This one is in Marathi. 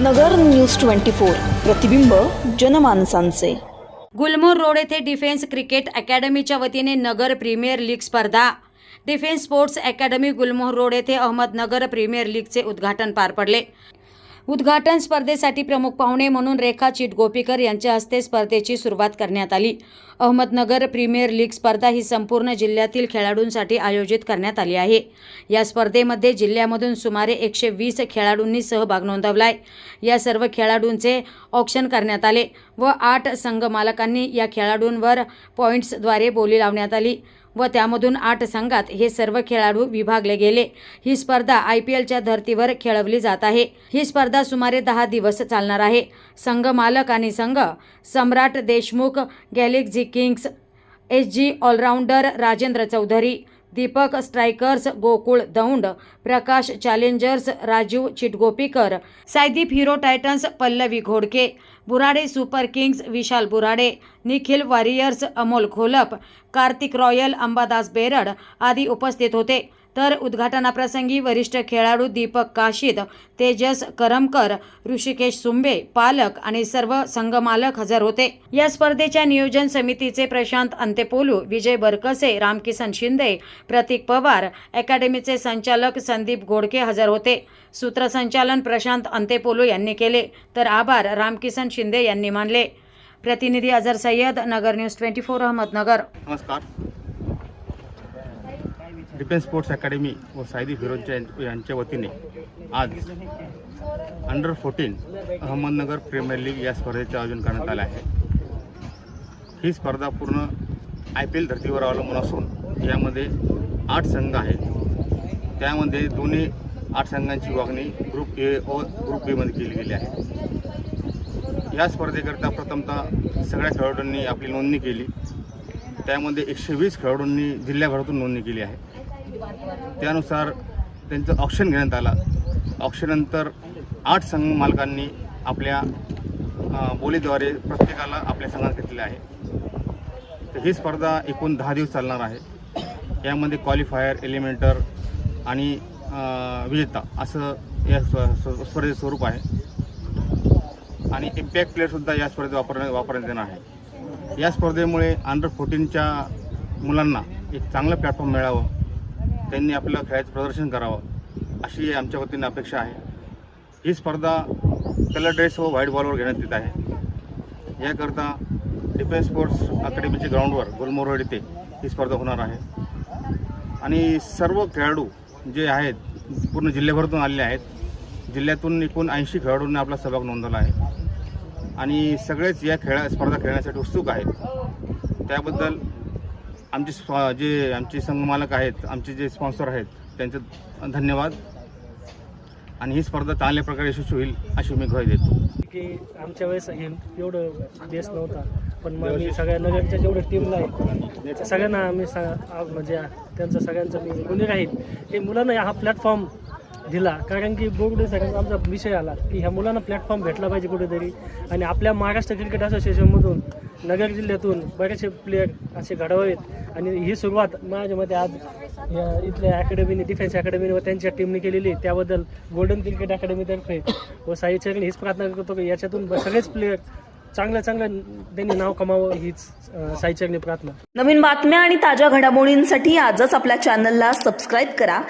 नगर न्यूज ट्वेंटी फोर. प्रतिबिंब जनमानसांचे. गुलमोर रोड येथे डिफेन्स क्रिकेट अकॅडमीच्या वतीने नगर प्रीमियर लीग स्पर्धा. Defence sports academy Gulmohar road येथे अहमदनगर प्रीमियर लीगचे उद्घाटन पार पडले. उद्घाटन स्पर्धेसाठी प्रमुख पाहुणे म्हणून रेखा चिटगोपीकर यांच्या हस्ते स्पर्धेची सुरुवात करण्यात आली. अहमदनगर प्रीमियर लीग स्पर्धा ही संपूर्ण जिल्ह्यातील खेळाडूंसाठी आयोजित करण्यात आली आहे. या स्पर्धेमध्ये जिल्ह्यामधून सुमारे एकशे वीस खेळाडूंनी सहभाग नोंदवलाय. या सर्व खेळाडूंचे ऑक्शन करण्यात आले व आठ संघ मालकांनी या खेळाडूंवर पॉईंट्सद्वारे बोली लावण्यात आली. व त्यामधून आठ संघात हे सर्व खेळाडू विभागले गेले. ही स्पर्धा आय पी एलच्या धर्तीवर खेळवली जात आहे. ही स्पर्धा सुमारे दहा दिवस चालणार आहे. संघ मालक आणि संघ Samrat Deshmukh galaxy kings S G allrounder Rajendra Chaudhari Deepak strikers Gokul Daund Prakash challengers Rajiv Chitgopikar Saideep hero titans Pallavi Ghodke Burade super kings Vishal Burade Nikhil warriors Amol Gholap Kartik royal Ambadas Berad आदी उपस्थित होते. तर उद्घाटनाप्रसंगी वरिष्ठ खेळाडू दीपक काशीद तेजस करमकर ऋषिकेश सुंबे पालक आणि सर्व संघमालक हजर होते. या स्पर्धेच्या नियोजन समितीचे प्रशांत अंतेपोलू विजय बरकसे रामकिसन शिंदे प्रतीक पवार अकॅडमीचे संचालक संदीप गोडके हजर होते. सूत्रसंचालन प्रशांत अंतेपोलू यांनी केले तर आभार रामकिसन शिंदे यांनी मानले. प्रतिनिधी Azhar Sayyad Nagar news twenty four Ahmednagar. नमस्कार. डिफेन्स स्पोर्ट्स अकॅडमी व सायदी फिरोजच्या यांच्या वतीने आज under fourteen Ahmednagar premier league या स्पर्धेचे आयोजन करण्यात आले आहे. ही स्पर्धा पूर्ण आय पी एल धर्तीवर अवलंबून असून यामध्ये आठ संघ आहेत. त्यामध्ये दोन्ही आठ संघांची वागणी ग्रुप ए व ग्रुप बीमध्ये केली गेली आहे. या स्पर्धेकरता प्रथमतः सगळ्या खेळाडूंनी आपली नोंदणी केली. त्यामध्ये एकशे वीस खेळाडूंनी जिल्ह्याभरातून नोंदणी केली आहे. त्यानुसार त्यांचं ऑप्शन घेण्यात आलं. ऑप्शननंतर आठ संघ मालकांनी आपल्या बोलीद्वारे प्रत्येकाला आपल्या संघात घेतलेले आहे. तर ही स्पर्धा एकूण दहा दिवस चालणार आहे. यामध्ये क्वालिफायर एलिमेंटर आणि विजेता असं या स्व- स्पर्धेचं स्वरूप आहे. आणि इम्पॅक्ट प्लेअरसुद्धा या स्पर्धेत वापर वापरण्यात येणार आहे. या स्पर्धेमुळे अंडर फोर्टीनच्या मुलांना एक चांगलं प्लॅटफॉर्म मिळावं. त्यांनी आपलं खेळाचं प्रदर्शन करावं अशी आमच्या वतीने अपेक्षा आहे. ही स्पर्धा कलर ड्रेस व व्हाईट बॉलवर घेण्यात येत आहे. याकरता डिफेन्स स्पोर्ट्स अकॅडमीच्या ग्राउंडवर गुलमोरोड येथे ही स्पर्धा होणार आहे. आणि सर्व खेळाडू जे आहेत पूर्ण जिल्ह्याभरातून आलेले आहेत जिल्ह्यातून एकूण ऐंशी खेळाडूंनी आपला सहभाग नोंदवला आहे. आणि सगळेच या खेळा स्पर्धा खेळण्यासाठी उत्सुक आहेत. त्याबद्दल आमचे स्प- जे आमचे संघमालक आहेत आमचे जे स्पॉन्सर आहेत त्यांचे धन्यवाद. आणि ही स्पर्धा चांगल्या प्रकारे यशस्वी होईल अशी मी ग्वाही देतो. की आमच्या वेळेस हे एवढं देश नव्हता पण मग मी सगळ्या नगरच्या जेवढ्या टीमला आहे सगळ्यांना आम्ही सा म्हणजे त्यांचं सगळ्यांचं मी गुन्हे राहील हे मुलांना हा प्लॅटफॉर्म दिला. कारण की बोगडे सगळ्यांचा आमचा विषय आला की ह्या मुलांना प्लॅटफॉर्म भेटला पाहिजे कुठेतरी. आणि आपल्या महाराष्ट्र क्रिकेट असोसिएशनमधून नगर जिल्ह्यातून बरेचसे प्लेयर असे घडवावेत आणि ही सुरुवात माझ्या मते आज या इथल्या अकॅडमीने डिफेन्स अकॅडमीने व त्यांच्या टीमने केलेली त्याबद्दल गोल्डन क्रिकेट अकॅडमीतर्फे व साई चरणी हीच प्रार्थना करतो की याच्यातून सगळेच प्लेयर चांगलं चांगलं त्यांनी नाव कमावं हीच साईचरणी साई चरणी प्रार्थना. नवीन बातम्या आणि ताज्या घडामोडींसाठी आजच आपल्या चॅनलला सबस्क्राईब करा.